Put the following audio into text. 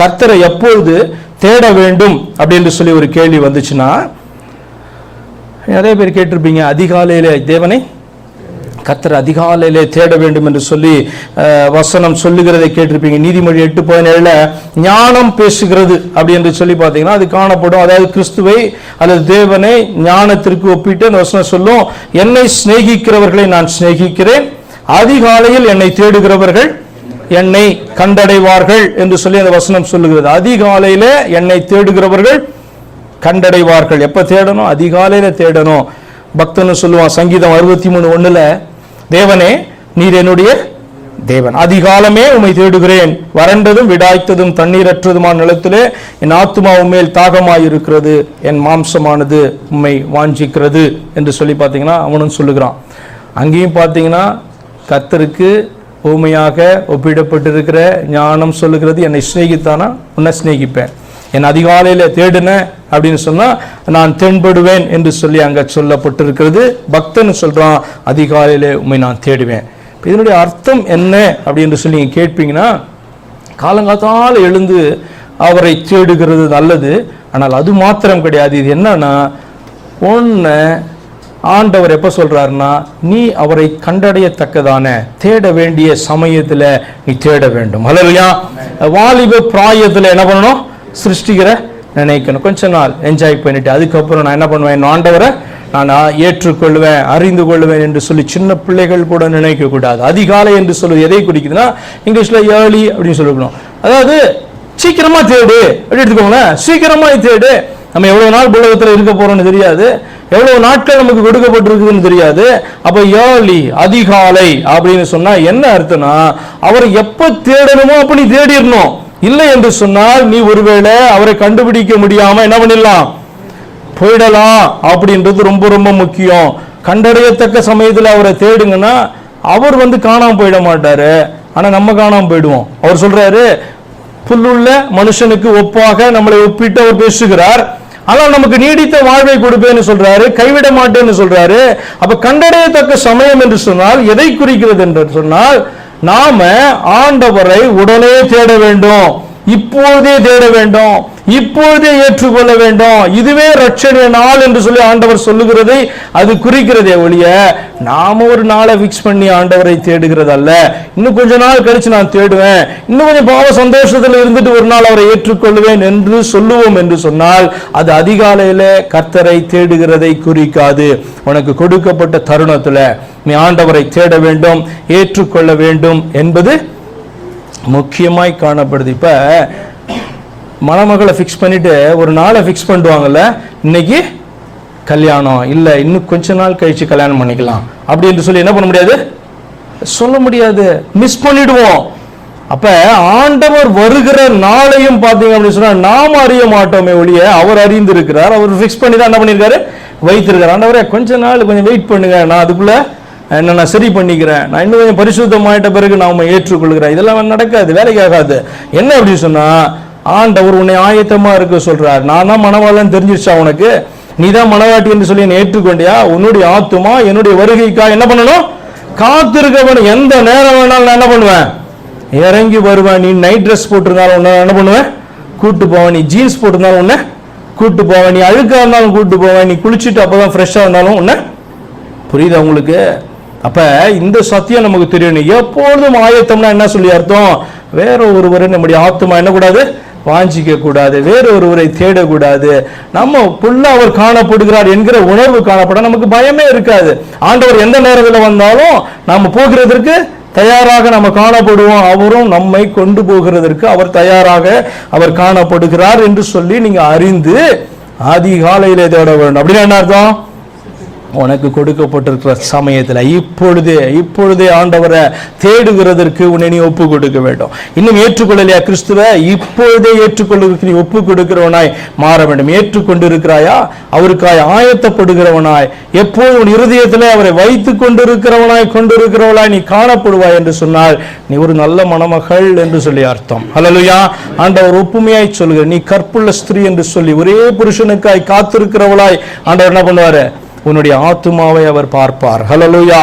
கர்த்தரை எப்பொழுது தேட வேண்டும் அப்படின்னு சொல்லி ஒரு கேள்வி வந்துச்சுன்னா நிறைய பேர் கேட்டிருப்பீங்க அதிகாலையிலே தேவனை கத்தர் அதிகாலையிலே தேட வேண்டும் என்று சொல்லி வசனம் சொல்லுகிறதை கேட்டிருப்பீங்க. நீதிமொழி எட்டு பதினேழுல ஞானம் பேசுகிறது அப்படி என்று சொல்லி பார்த்தீங்கன்னா அது காணப்படும். அதாவது கிறிஸ்துவை அல்லது தேவனை ஞானத்திற்கு ஒப்பிட்டு அந்த வசனம் சொல்லும் என்னை சிநேகிக்கிறவர்களை நான் சிநேகிக்கிறேன். அதிகாலையில் என்னை தேடுகிறவர்கள் என்னை கண்டடைவார்கள் என்று சொல்லி அந்த வசனம் சொல்லுகிறது. அதிகாலையில் என்னை தேடுகிறவர்கள் கண்டடைவார்கள். எப்போ தேடணும்? அதிகாலையில் தேடணும். பக்தன்னு சொல்லுவான் சங்கீதம் அறுபத்தி மூணு ஒன்றில் தேவனே நீர் என்னுடைய தேவன். அதிகாலமே உம்மை தேடுகிறேன். வறண்டதும் விடாய்த்ததும் தண்ணீரற்றதுமான நிலத்திலே என் ஆத்துமா உண்மையில் தாகமாயிருக்கிறது. என் மாம்சமானது உண்மை வாஞ்சிக்கிறது. என்று சொல்லி பார்த்தீங்கன்னா அவனும் சொல்லுகிறான். அங்கேயும் பார்த்தீங்கன்னா கத்தருக்கு ஊமையாக ஒப்பிடப்பட்டிருக்கிற ஞானம் சொல்லுகிறது. என்னை சிநேகித்தானா? உன்னை சிநேகிப்பேன். என் அதிகாலையில் தேடினேன் அப்படின்னு சொன்னால் நான் தென்படுவேன் என்று சொல்லி அங்கே சொல்லப்பட்டிருக்கிறது. பக்தன் சொல்கிறான் அதிகாலையில் உண்மை நான் தேடுவேன். இதனுடைய அர்த்தம் என்ன அப்படின்னு சொல்லி நீங்கள் கேட்பீங்கன்னா காலங்காத்தால் எழுந்து அவரை தேடுகிறது நல்லது. ஆனால் அது மாத்திரம் கிடையாது. இது என்னன்னா ஒன்று ஆண்டவர் எப்போ சொல்றாருன்னா நீ அவரை கண்டடையத்தக்கதான தேட வேண்டிய சமயத்தில் நீ தேட வேண்டும். அல்லையா வாலிப பிராயத்தில் என்ன பண்ணணும்? சிருஷ்டிக்கிற நினைக்கணும். கொஞ்ச நாள் என்ஜாய் பண்ணிட்டு அதுக்கப்புறம் நான் என்ன பண்ணுவேன்? ஆண்டவரை நான் ஏற்றுக்கொள்வேன் அறிந்து கொள்வேன் என்று சொல்லி சின்ன பிள்ளைகள் கூட நினைக்க கூடாது. அதிகாலை என்று சொல்லுவது எதை குறிக்குதுன்னா இங்கிலீஷ்ல ஏர்லி அப்படின்னு சொல்லணும் அதாவது சீக்கிரமா தேடு. அப்படி எடுத்துக்கோங்களேன்? சீக்கிரமா தேடு. நம்ம எவ்வளவு நாள் உலகத்துல இருக்க போறோம்னு தெரியாது. எவ்வளவு நாட்கள் நமக்கு கொடுக்கப்பட்டிருக்குதுன்னு தெரியாது. அப்ப ஏர்லி அதிகாலை அப்படின்னு சொன்னா என்ன அர்த்தம்னா அவரை எப்ப தேடணுமோ அப்ப நீ தேடிடணும். இல்லை என்று சொன்னால் நீ ஒருவேளை அவரை கண்டுபிடிக்க முடியாம என்ன பண்ணிடலாம்? போயிடலாம் அப்படின்றது ரொம்ப ரொம்ப முக்கியம். கண்டறியத்தக்க சமயத்தில் அவரை தேடுங்கன்னா அவர் வந்து காணாம போயிட மாட்டாரு. ஆனா நம்ம காணாம போயிடுவோம். அவர் சொல்றாரு புல்லுள்ள மனுஷனுக்கு ஒப்பாக நம்மளை ஒப்பிட்டு அவர் பேசுகிறார். ஆனால் நமக்கு நீடித்த வாழ்வை கொடுப்பேன்னு சொல்றாரு கைவிட மாட்டேன்னு சொல்றாரு. அப்ப கண்டறியத்தக்க சமயம் என்று சொன்னால் எதை குறிக்கிறது என்று சொன்னால் நாம ஆண்டவரை உடனே தேட வேண்டும் இப்போதே தேட வேண்டும். இப்பொழுதே ஏற்றுக்கொள்ள வேண்டும். இதுவே ரட்சணிய நாள் என்று சொல்லி ஆண்டவர் சொல்லுகிறதை அது குறிக்கிறதே ஒழிய நாம ஒரு நாளை ஃபிக்ஸ் பண்ணி ஆண்டவரை தேடுகிறது அல்ல இன்னும் கொஞ்ச நாள் கழிச்சு நான் தேடுவேன். இன்னும் கொஞ்சம் பாவ சந்தோஷத்தில் இருந்துட்டு ஒரு நாள் அவரை ஏற்றுக்கொள்வேன் என்று சொல்லுவோம் என்று சொன்னால் அது அதிகாலையில கர்த்தரை தேடுகிறதை குறிக்காது. உனக்கு கொடுக்கப்பட்ட தருணத்துல நீ ஆண்டவரை தேட வேண்டும் ஏற்றுக்கொள்ள வேண்டும் என்பது முக்கியமாய் காணப்படுது. இப்போ மணமகளை ஃபிக்ஸ் பண்ணிட்டு ஒரு நாளை ஃபிக்ஸ் பண்ணிடுவாங்கல்ல இன்னைக்கு கல்யாணம். இல்லை இன்னும் கொஞ்ச நாள் கழிச்சு கல்யாணம் பண்ணிக்கலாம். அப்படி என்று சொல்லி என்ன பண்ண முடியாது? சொல்ல முடியாது. மிஸ் பண்ணிடுவோம். அப்ப ஆண்டவர் வருகிற நாளையும் பார்த்தீங்க அப்படின்னு சொன்னா நாம் அறிய மாட்டோமே ஒழிய அவர் அறிந்திருக்கிறார். அவர் ஃபிக்ஸ் பண்ணி தான் என்ன பண்ணியிருக்காரு? வைத்திருக்கார் ஆண்டவரே கொஞ்ச நாள் கொஞ்சம் வெயிட் பண்ணுங்க. நான் அதுக்குள்ள என்ன நான் சரி பண்ணிக்கிறேன். நான் இன்னும் கொஞ்சம் பரிசுத்தமாயிட்ட பிறகு நாம் ஏற்றுக்கொள்கிறேன். இதெல்லாம் நடக்காது வேலைக்கு ஆகாது. என்ன அப்படின்னு சொன்னா ஆண்டவர் உன்னை ஆயத்தமா இருக்க சொல்றார். நான் தான் மனவாளன் தெரிஞ்சிருச்சா உனக்கு? நீ தான் மனவாட்டி என்று சொல்லி என்னை ஏற்றுக்கொண்டியா? உன்னுடைய ஆத்துமா என்னுடைய வருகைக்கா என்ன பண்ணணும்? காத்திருக்க வேணும் எந்த நேரம் வேணாலும் நான் என்ன பண்ணுவேன்? இறங்கி வருவேன். நீ நைட் ட்ரெஸ் போட்டிருந்தாலும் உன்னை என்ன பண்ணுவேன்? கூட்டு போவேன். நீ ஜீன்ஸ் போட்டிருந்தாலும் உன்னை கூட்டு போவேன். நீ அழுக்கா இருந்தாலும் கூட்டு போவேன். நீ குளிச்சுட்டு அப்பதான் ஃப்ரெஷ்ஷாக இருந்தாலும் உன்னை புரியுதா உங்களுக்கு? அப்ப இந்த சத்தியம் நமக்கு தெரியணும் எப்பொழுதும் ஆயத்தம்னா என்ன சொல்லி அர்த்தம்? வேற ஒருவர் நம்முடைய ஆத்மா என்ன கூடாது வாஞ்சிக்க கூடாது வேற ஒருவரை தேடக்கூடாது. நம்ம புள்ள அவர் காணப்படுகிறார் என்கிற உணர்வு காணப்பட நமக்கு பயமே இருக்காது. ஆண்டவர் எந்த நேரத்தில் வந்தாலும் நம்ம போகிறதற்கு தயாராக நம்ம காணப்படுவோம். அவரும் நம்மை கொண்டு போகிறதற்கு அவர் தயாராக அவர் காணப்படுகிறார் என்று சொல்லி நீங்க அறிந்து அதிகாலையிலே தேட வேண்டும். அப்படின்னு என்ன அர்த்தம்? உனக்கு கொடுக்கப்பட்டிருக்கிற சமயத்தில் இப்பொழுதே இப்பொழுதே ஆண்டவரை தேடுகிறதற்கு உன்னை நீ ஒப்பு கொடுக்க வேண்டும். இன்னும் ஏற்றுக்கொள்ளலையா கிறிஸ்துவ? இப்பொழுதே ஏற்றுக்கொள்வதற்கு நீ ஒப்பு கொடுக்கிறவனாய் மாற வேண்டும். ஏற்றுக்கொண்டு இருக்கிறாயா அவருக்காய் ஆயத்தப்படுகிறவனாய். எப்போது உன் இருதயத்தில் அவரை வைத்துக் கொண்டிருக்கிறவனாய் கொண்டிருக்கிறவளாய் நீ காணப்படுவாய் என்று சொன்னால் நீ ஒரு நல்ல மணமகள் என்று சொல்லி அர்த்தம். ஹலலுயா ஆண்டவர் ஒப்புமையாய் சொல்லுகிற நீ கற்புள்ள ஸ்திரீ என்று சொல்லி ஒரே புருஷனுக்காய் காத்திருக்கிறவளாய் ஆண்டவர் என்ன பண்ணுவாரு? உன்னுடைய ஆத்துமாவை அவர் பார்ப்பார். ஹலலுயா